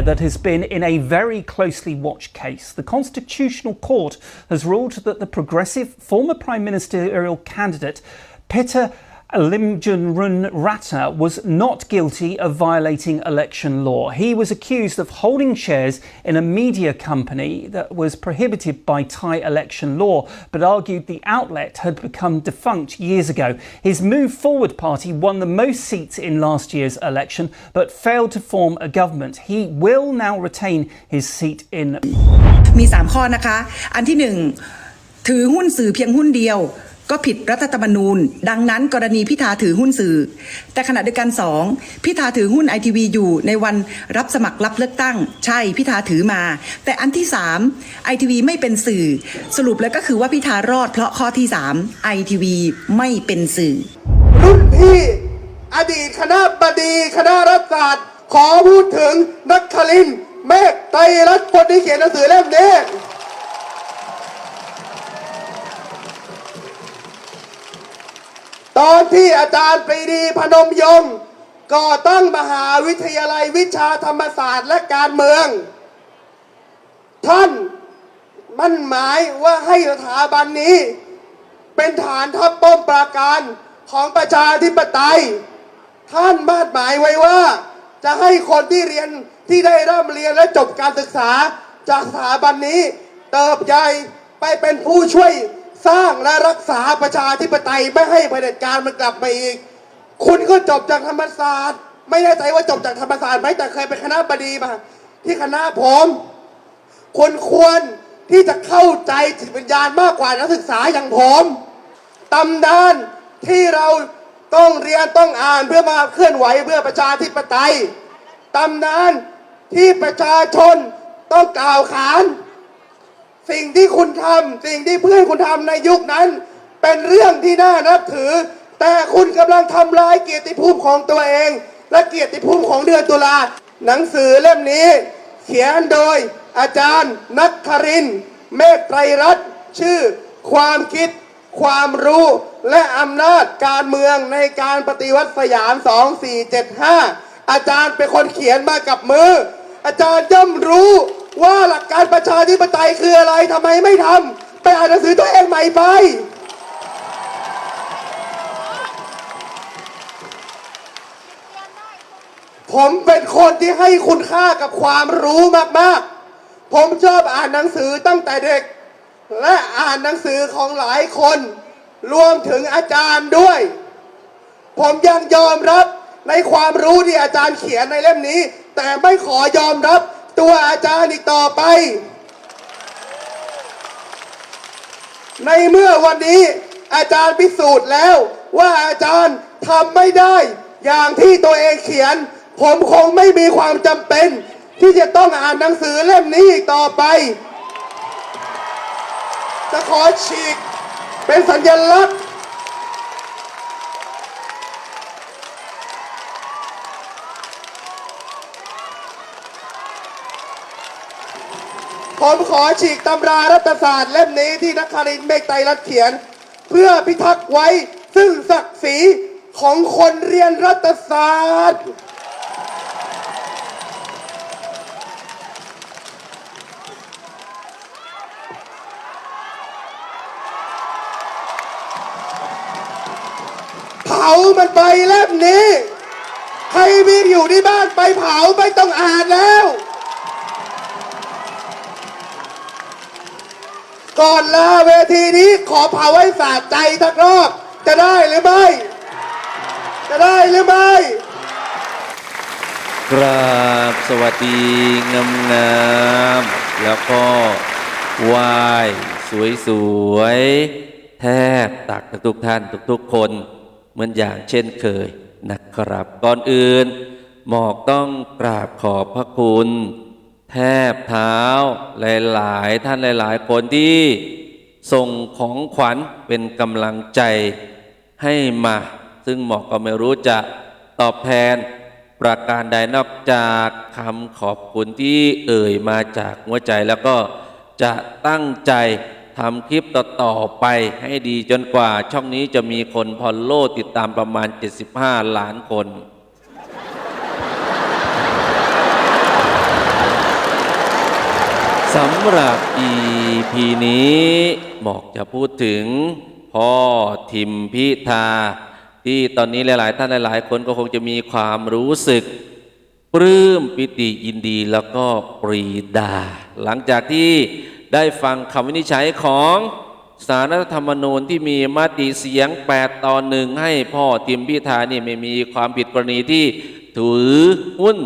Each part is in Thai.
that has been in a very closely watched case. The Constitutional Court has ruled that the progressive former Prime Ministerial candidate Peter Limjunrun Ratta was not guilty of violating election law. He was accused of holding shares in a media company that was prohibited by Thai election law, but argued the outlet had become defunct years ago. His Move Forward party won the most seats in last year's election, but failed to form a government. He will now retain his seat in มี 3 ข้อนะคะ อันที่ 1 ถือหุ้นสื่อเพียงหุ้นเดียว ก็ผิดรัฐธรรมนูญ ดังนั้นกรณีพิธาถือหุ้นสื่อ แต่ขณะเดียวกัน2พิธาถือหุ้นไอทีวีอยู่ในวันรับสมัครรับเลือกตั้ง ใช่พิธาถือมา แต่อันที่3ไอทีวีไม่เป็นสื่อ สรุปแล้วก็คือว่าพิธารอดเพราะข้อที่3ไอทีวีไม่เป็นสื่อ รุ่นพี่อดีตคณะบดีคณะรัฐศาสตร์ ขอพูดถึงนักคลินเมฆไตรรัตน์คนที่เขียนหนังสือเล่มนี้ ตอนที่อาจารย์ปรีดีพนมยงค์ก่อตั้งมหาวิทยาลัยวิชาธรรมศาสตร์และการเมือง ท่านมั่นหมายว่าให้สถาบันนี้ เป็นฐานทัพป้อมปราการของประชาธิปไตย ท่านมาดหมายไว้ว่า จะให้คนที่เรียนที่ได้เริ่มเรียนและจบการศึกษาจากสถาบันนี้ เติบใหญ่ไปเป็นผู้ช่วย สร้างและรักษาประชาธิปไตยไม่ให้เผด็จการมันกลับมาอีก คุณก็จบจากธรรมศาสตร์ ไม่แน่ใจว่าจบจากธรรมศาสตร์ไหมแต่เคยเป็นคณะบดีมาที่คณะผมคนควรที่จะเข้าใจจิตวิญญาณมากกว่านักศึกษาอย่างผมตำนานที่เราต้องเรียนต้องอ่านเพื่อมาเคลื่อนไหวเพื่อประชาธิปไตยตำนานที่ประชาชนต้องกล่าวขาน สิ่งที่คุณทำสิ่งที่เพื่อนคุณทำในยุคนั้น เป็นเรื่องที่น่านับถือ แต่คุณกำลังทำลายเกียรติภูมิของตัวเอง และเกียรติภูมิของเดือนตุลาหนังสือเล่มนี้ เขียนโดยอาจารย์นักครินเมฆไตรรัตน์ชื่อ ความคิด ความรู้และอำนาจการเมืองในการปฏิวัติสยาม 2475 อาจารย์เป็นคนเขียนมากับมือ อาจารย์ย่อมรู้ ว่าหลักการประชาธิปไตยคืออะไรทำไมไม่ทำไปอ่านหนังสือตัวเองใหม่ไป ผมเป็นคนที่ให้คุณค่ากับความรู้มากๆ ผมชอบอ่านหนังสือตั้งแต่เด็ก และอ่านหนังสือของหลายคน รวมถึงอาจารย์ด้วย ผมยังยอมรับในความรู้ที่อาจารย์เขียนในเล่มนี้ แต่ไม่ขอยอมรับ ตัวอาจารย์อีกต่อไป ในเมื่อวันนี้อาจารย์พิสูจน์แล้วว่าอาจารย์ทำไม่ได้ อย่างที่ตัวเองเขียน ผมคงไม่มีความจำเป็น ที่จะต้องอ่านหนังสือเล่มนี้อีกต่อไป จะขอฉีกเป็นสัญลักษณ์ ผมขอฉีกตำรารัฐศาสตร์เล่มนี้ที่นักคารินเมฆไตรรัตน์เขียน เพื่อพิทักษ์ไว้ซึ่งศักดิ์ศรีของคนเรียนรัฐศาสตร์ เผามันไปเล่มนี้ ใครมีอยู่ที่บ้านไปเผาไม่ต้องอ่านแล้ว ก่อนลาเวทีนี้ขอเผาให้สะใจทักรอบ จะได้หรือไม่ จะได้หรือไม่ กราบสวัสดีงามงามๆแล้วก็ไหว้สวยๆแทบตักทุกท่านทุกๆคน เหมือนอย่างเช่นเคยนะครับ ก่อนอื่น หมอกต้องกราบขอบพระคุณ แทบเท้าหลายๆ ท่านหลายๆ คนที่ส่งของขวัญเป็นกำลังใจให้มา ซึ่งหมอก็ไม่รู้จะตอบแทนประการใดนอกจากคำขอบคุณที่เอ่ยมาจากหัวใจแล้วก็จะตั้งใจทำคลิปต่อๆไปให้ดีจนกว่าช่องนี้จะมีคนพอลโล่ติดตามประมาณ 75 ล้านคน สำหรับ EP นี้หมอกจะพูดถึงพ่อทิมพิธา ที่ตอนนี้หลาย ๆ ท่านหลาย ๆ คนก็คงจะมีความรู้สึก ปลื้มปิติยินดีแล้วก็ปรีดา หลังจากที่ได้ฟังคำวินิจฉัยของสารรัฐธรรมนูญที่มีมติเสียง 8 ต่อหนึ่งให้พ่อทิมพิธานี่ไม่มีความผิดกรณีที่ถือหุ้น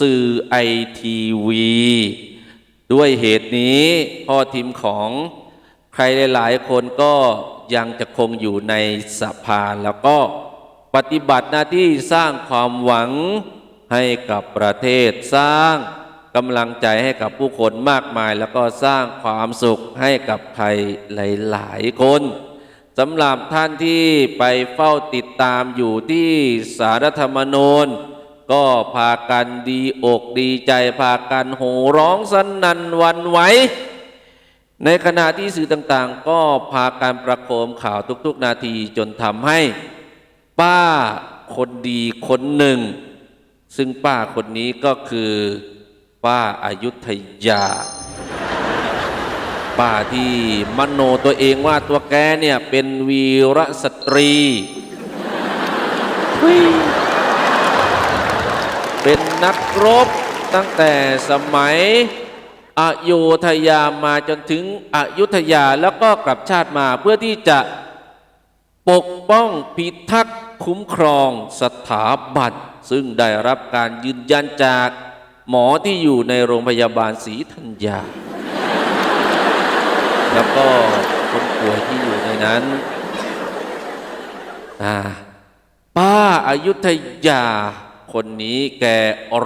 สื่อไอทีวี ด้วยเหตุนี้พ่อทีมของใครหลาย ๆ คนก็ยังจะคงอยู่ในสภาแล้วก็ปฏิบัติหน้าที่สร้างความหวังให้กับประเทศสร้างกำลังใจให้กับผู้คนมากมาย แล้วก็สร้างความสุขให้กับใครหลาย ๆ คนสำหรับท่านที่ไปเฝ้าติดตามอยู่ที่สารธรรมนูญ ก็พากันดีอกดีใจ พากันโห่ร้องสนั่นวันไหวในขณะที่สื่อต่างๆ ก็พาการประโคมข่าวทุกๆ นาทีจนทำให้ ป้าคนดีคนหนึ่ง ซึ่งป้าคนนี้ก็คือ ป้าอายุทยา ป้าที่มโนตัวเองว่าตัวแกเนี่ยเป็นวีรสตรี เป็นนักรบตั้งแต่สมัยอโยธยามาจนถึงอยุธยาแล้วก็กลับชาติมาเพื่อที่จะปกป้องพิทักษ์คุ้มครองสถาบันซึ่งได้รับการยืนยันจากหมอที่อยู่ในโรงพยาบาลศรีธัญญา แล้วก็คนป่วยที่อยู่ในนั้นป้าอายุทยา คนนี้แก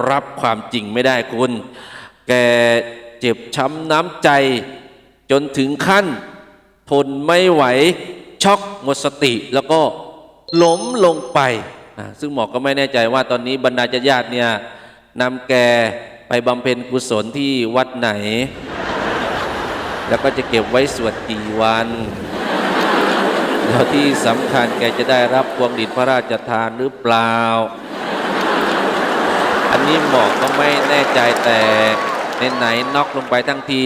รับความจริงไม่ได้คุณ แกเจ็บช้ำน้ำใจ จนถึงขั้น ทนไม่ไหวช็อกหมดสติ แล้วก็ล้มลงไปอ่าซึ่งหมอก็ไม่แน่ใจว่าตอนนี้บรรดาญาติเนี่ยนำแกไปบำเพ็ญกุศลที่วัดไหน แล้วก็จะเก็บไว้สวดกี่วันแล้วที่สำคัญแกจะได้รับพวงหลีพระราชทานหรือเปล่า อันนี้หมอก็ไม่แน่ใจแต่ไหนๆน็อกลงไปทั้งที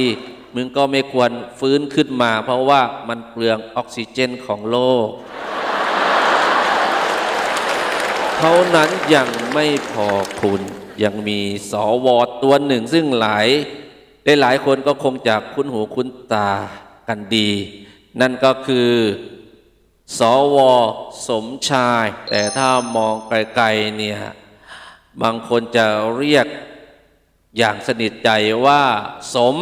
มึงก็ไม่ควรฟื้นขึ้นมา เพราะว่ามันเปลืองออกซิเจนของโลก เท่านั้นยังไม่พอคุณยังมีสวตัวหนึ่ง ซึ่งหลายหลายคนก็คงจะคุ้นหูคุ้นตากันดี นั่นก็คือสวสมชาย แต่ถ้ามองไกลๆเนี่ย บางคนจะเรียกอย่างสนิทใจว่า สม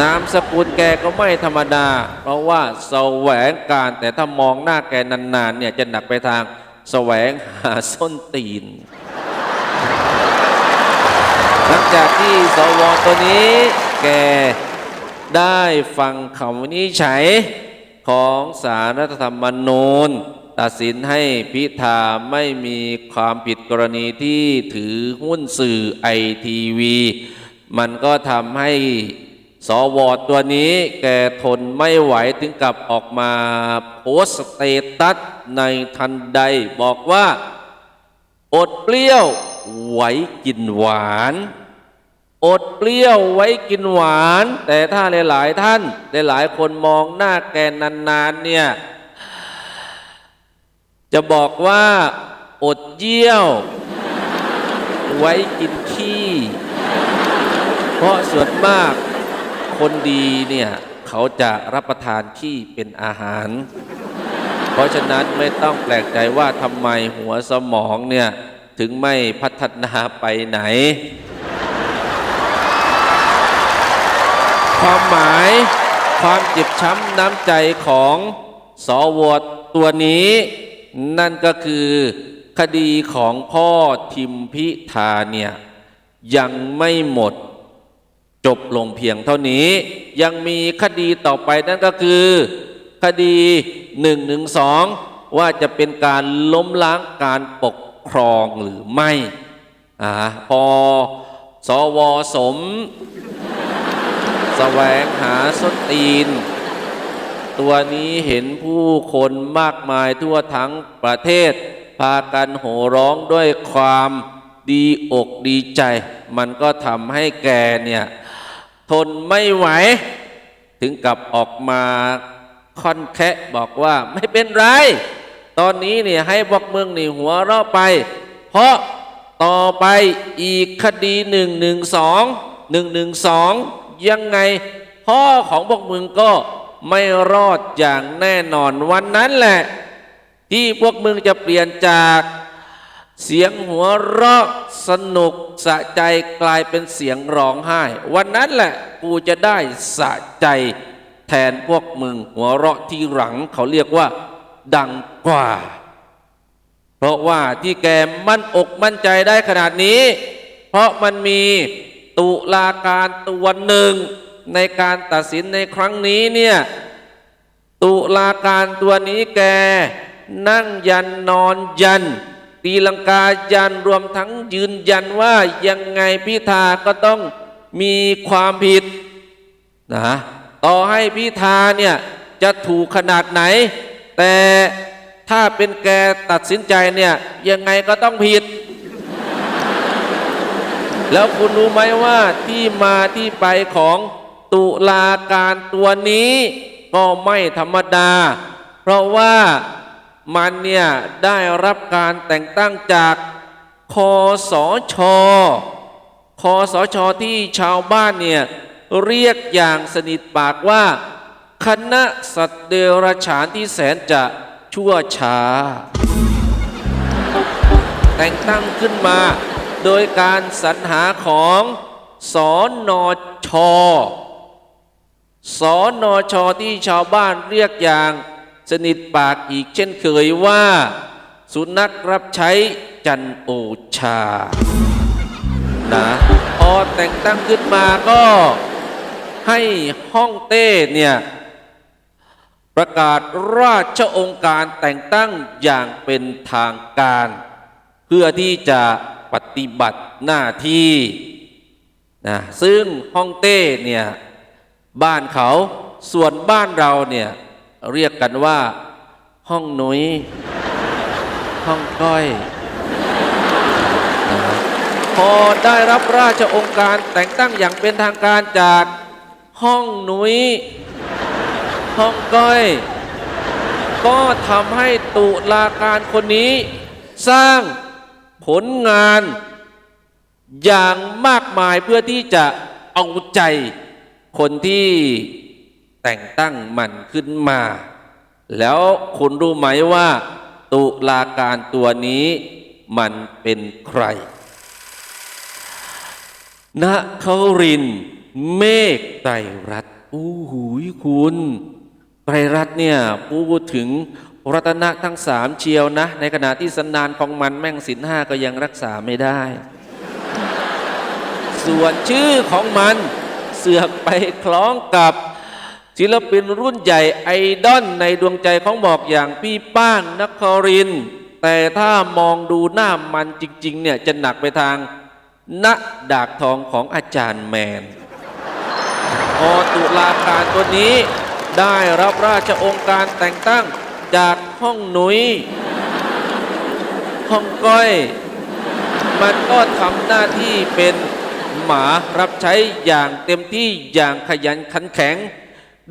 นามสกุลแกก็ไม่ธรรมดา เพราะว่าแสวงการแต่ถ้ามองหน้าแกนานๆเนี่ยจะหนักไปทางแสวงหาส้นตีน หลังจากที่สวตัวนี้แกได้ฟังคำวินิจฉัยของสารรัฐธรรมนูญ ตัดสินให้พิธาไม่มีความผิดกรณีที่ถือหุ้นสื่อไอทีวีมันก็ทำให้สวตัวนี้แกทนไม่ไหวถึงกับออกมาโพสต์สเตตัสในทันใดบอกว่าอดเปรี้ยวไว้กินหวาน อดเปรี้ยวไว้กินหวาน แต่ถ้าหลาย ๆ ท่านหลาย ๆ คนมองหน้าแกนาน ๆ เนี่ย จะบอกว่าอดเยี่ยว ไว้กินขี้ เพราะส่วนมากคนดีเนี่ย เขาจะรับประทานขี้เป็นอาหาร เพราะฉะนั้นไม่ต้องแปลกใจว่าทำไมหัวสมองเนี่ย ถึงไม่พัฒนาไปไหน ความหมายความเจ็บช้ำน้ำใจของสวตัวนี้ นั่นก็คือคดีของพ่อทิมพิธาเนี่ยยังไม่หมดจบลงเพียงเท่านี้ ยังมีคดีต่อไปนั่นก็คือ คดี1นึว่าจะเป็นการล้มล้างการปกครองหรือไม่อ่าพอสวสม แสวงหาสนตีน ตัวนี้เห็นผู้คนมากมายทั่วทั้งประเทศ พากันโห่ร้องด้วยความดีอกดีใจ มันก็ทำให้แกเนี่ยทนไม่ไหว ถึงกับออกมาค่อนแคะบอกว่าไม่เป็นไร ตอนนี้เนี่ยให้พวกเมืองนี่หัวเราะไป เพราะต่อไปอีกคดีหนึ่งหนึ่งสองหนึ่งหนึ่งสองยังไงพ่อของพวกมึงก็ ไม่รอดอย่างแน่นอนวันนั้นแหละ ที่พวกมึงจะเปลี่ยนจากเสียงหัวเราะสนุกสะใจกลายเป็นเสียงร้องไห้ วันนั้นแหละกูจะได้สะใจแทนพวกมึงหัวเราะที่หลังเขาเรียกว่า ดังกว่า เพราะว่าที่แกมั่นอกมั่นใจได้ขนาดนี้ เพราะมันมีตุลาการตัวหนึ่ง ในการตัดสินในครั้งนี้เนี่ยตุลาการตัวนี้แกนั่งยันนอนยัน ตีลังกายันรวมทั้งยืนยันว่ายังไงพิธาก็ต้องมีความผิดนะต่อให้พิธาเนี่ยจะถูกขนาดไหน แต่ถ้าเป็นแกตัดสินใจเนี่ยยังไงก็ต้องผิด แล้วคุณรู้ไหมว่าที่มาที่ไปของ ตุลาการตัวนี้ก็ไม่ธรรมดา เพราะว่ามันเนี่ยได้รับการแต่งตั้งจากคอสอชอคอสอชอที่ชาวบ้านเนี่ยเรียกอย่างสนิทปากว่า คณะสัตว์เดรัจฉานที่แสนจะชั่วช้า แต่งตั้งขึ้นมา โดยการสรรหาของสอนอชอ สอนอชอที่ชาวบ้านเรียกอย่าง สนิทปากอีกเช่นเคยว่า สุนัขรับใช้จันโอชา นะพอแต่งตั้งขึ้นมาก็ให้ห้องเต้เนี่ย ประกาศราชองค์การแต่งตั้งอย่างเป็นทางการ เพื่อที่จะปฏิบัติหน้าที่นะซึ่งห้องเต้เนี่ย บ้านเขา ส่วนบ้านเราเนี่ยเรียกกันว่า ห้องหนุยห้องก้อยพอได้รับราชองค์การแต่งตั้งอย่างเป็นทางการจากห้องหนุยห้องก้อย ก็ทำให้ตุลาการคนนี้ สร้างผลงานอย่างมากมายเพื่อที่จะเอาใจ คนที่แต่งตั้งมันขึ้นมา แล้วคุณรู้ไหมว่า ตุลาการตัวนี้มันเป็นใครณเขาริน เมฆไตรรัตน์อู้หูยคุณไตรรัตเนี่ยพูดถึงรัตนะทั้งสามเชียวนะ ในขณะที่สันดานของมันแม่งสินห้าก็ยังรักษาไม่ได้ ส่วนชื่อของมัน เสือกไปคล้องกับศิลปินรุ่นใหญ่ไอดอลในดวงใจของบอกอย่างพี่ป้างนคริน แต่ถ้ามองดูหน้ามันจริง ๆ เนี่ย จะหนักไปทางณดากทองของอาจารย์แมนพอตุลาการตัวนี้ได้รับราชองค์การแต่งตั้งจากห้องหนุยห้องก้อย มันก็ทำหน้าที่เป็น หมารับใช้อย่างเต็มที่อย่างขยันขันแข็ง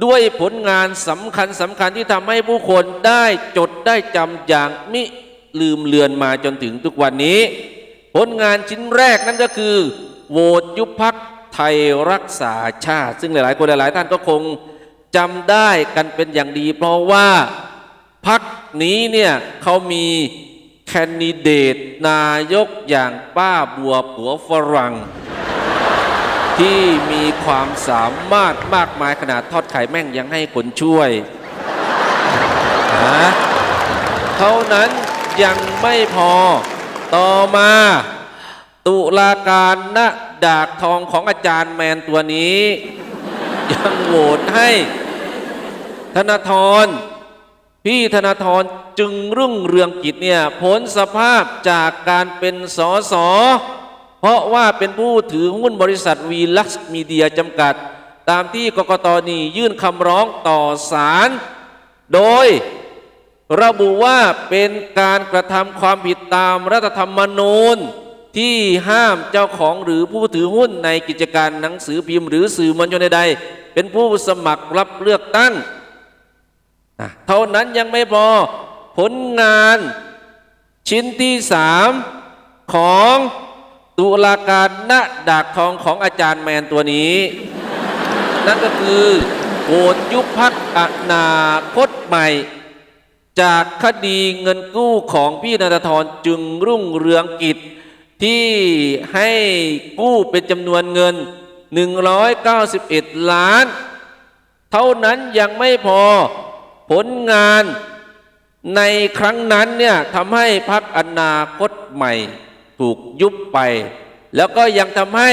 ด้วยผลงานสำคัญสำคัญที่ทำให้ผู้คนได้จดได้จำอย่างมิลืมเลือนมาจนถึงทุกวันนี้ ผลงานชิ้นแรกนั่นก็คือ โหวตยุบพักไทยรักษาชาติ ซึ่งหลายๆ คนหลายๆ ท่านก็คงจำได้กันเป็นอย่างดี เพราะว่าพักนี้เนี่ยเขามีแคนดิเดตนายกอย่างป้าบัวผัวฝรั่ง ที่มีความสามารถมากมายขนาดทอดไข่แม่งยังให้คนช่วยนะเท่านั้นยังไม่พอต่อมา ตุลาการณดากทองของอาจารย์แมนตัวนี้ ยังโหวตให้ธนาธรพี่ธนาธรจึงรุ่งเรืองกิจเนี่ยพ้นสภาพจากการเป็นสอสอ เพราะว่าเป็นผู้ถือหุ้นบริษัทวีลักซ์มีเดียจำกัด ตามที่กกตนี่ยื่นคำร้องต่อศาลโดยระบุว่าเป็นการกระทำความผิดตามรัฐธรรมนูญที่ห้ามเจ้าของหรือผู้ถือหุ้นในกิจการหนังสือพิมพ์ หรือสื่อมวลชนใดๆเป็นผู้สมัครรับเลือกตั้งนะเท่านั้นยังไม่พอ ผลงานชิ้นที่สามของ ตุลาการณดากทองของอาจารย์แมนตัวนี้ นั่นก็คือโหวตยุบพักอนาคตใหม่ จากคดีเงินกู้ของพี่นาตธรจึงรุ่งเรืองกิจ ที่ให้กู้เป็นจำนวนเงิน 191 ล้าน เท่านั้นยังไม่พอผลงานในครั้งนั้นเนี่ยทำให้พักอนาคตใหม่ ถูกยุบไป แล้วก็ยังทำให้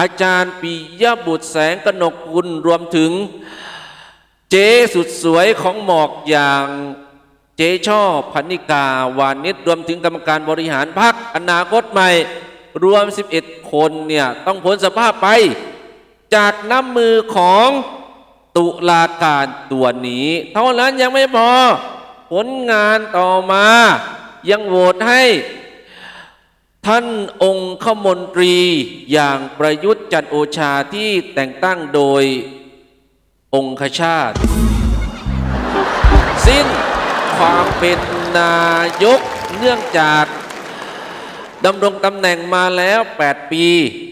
อาจารย์ปิยบุตรแสงกนกกุลรวมถึงเจ๊สุดสวยของหมอกอย่างเจ๊ช่อพันิกาวานิชรวมถึงกรรมการบริหารพักอนาคตใหม่ รวม 11 คนเนี่ยต้องพ้นสภาพไป จากน้ำมือของตุลาการตัวนี้ เท่านั้นยังไม่พอ ผลงานต่อมายังโหวตให้ ท่านองค์มนตรีอย่างประยุทธ์จันโอชาที่แต่งตั้งโดยองคชาติ สิ้นความเป็นนายกเนื่องจากดำรงตำแหน่งมาแล้ว 8 ปี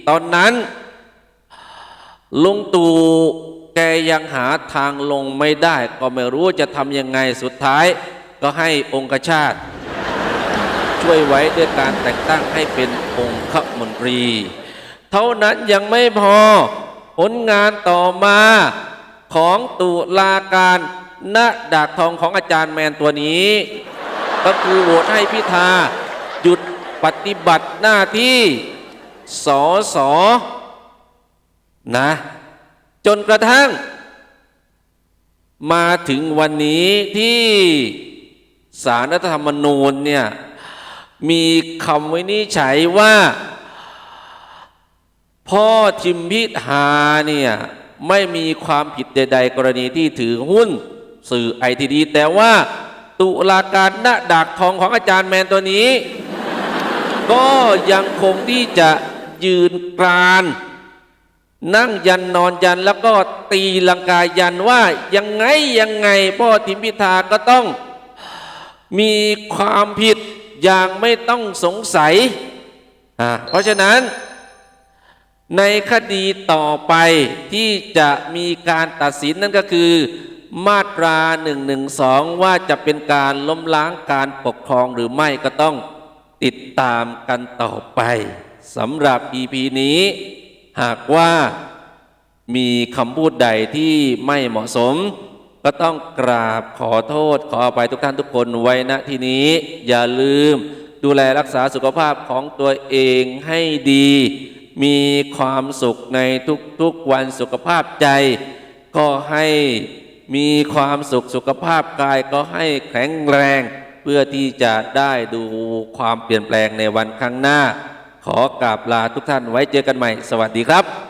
ตอนนั้น ลุงตู่แกยังหาทางลงไม่ได้ ก็ไม่รู้จะทำยังไงสุดท้าย ก็ให้องคชาติ ช่วยไว้ด้วยการแต่งตั้งให้เป็นองคมนตรี เท่านั้นยังไม่พอผลงานต่อมาของตุลาการณดากทองของอาจารย์แมนตัวนี้ ก็คือโหวตให้พิธาหยุดปฏิบัติหน้าที่สอสอนะ จนกระทั่ง มาถึงวันนี้ที่สารรัฐธรรมนูญเนี่ย มีคำวินิจฉัยว่า พ่อทิมพิธาเนี่ยไม่มีความผิดใด ๆ กรณีที่ถือหุ้นสื่อไอทีดีแต่ว่าตุลาการณดากทองของอาจารย์แมนตัวนี้ ก็ยังคงที่จะยืนกราน นั่งยันนอนยันแล้วก็ตีลังกายันว่ายังไงยังไงพ่อทิมพิธาก็ต้องมีความผิด อย่างไม่ต้องสงสัย เพราะฉะนั้น ในคดีต่อไปที่จะมีการตัดสินนั่นก็คือ มาตรา1นึว่าจะเป็นการล้มล้างการปกครองหรือไม่ก็ต้องติดตามกันต่อไปสำหรับ EP นี้ หากว่ามีคำพูดใดที่ไม่เหมาะสม ก็ต้องกราบขอโทษขออภัยทุกท่านทุกคนไว้ณที่นี้ อย่าลืมดูแลรักษาสุขภาพของตัวเองให้ดี มีความสุขในทุกๆวันสุขภาพใจ ก็ให้มีความสุขสุขภาพกายก็ให้แข็งแรง เพื่อที่จะได้ดูความเปลี่ยนแปลงในวันข้างหน้า ขอกราบลาทุกท่านไว้เจอกันใหม่ สวัสดีครับ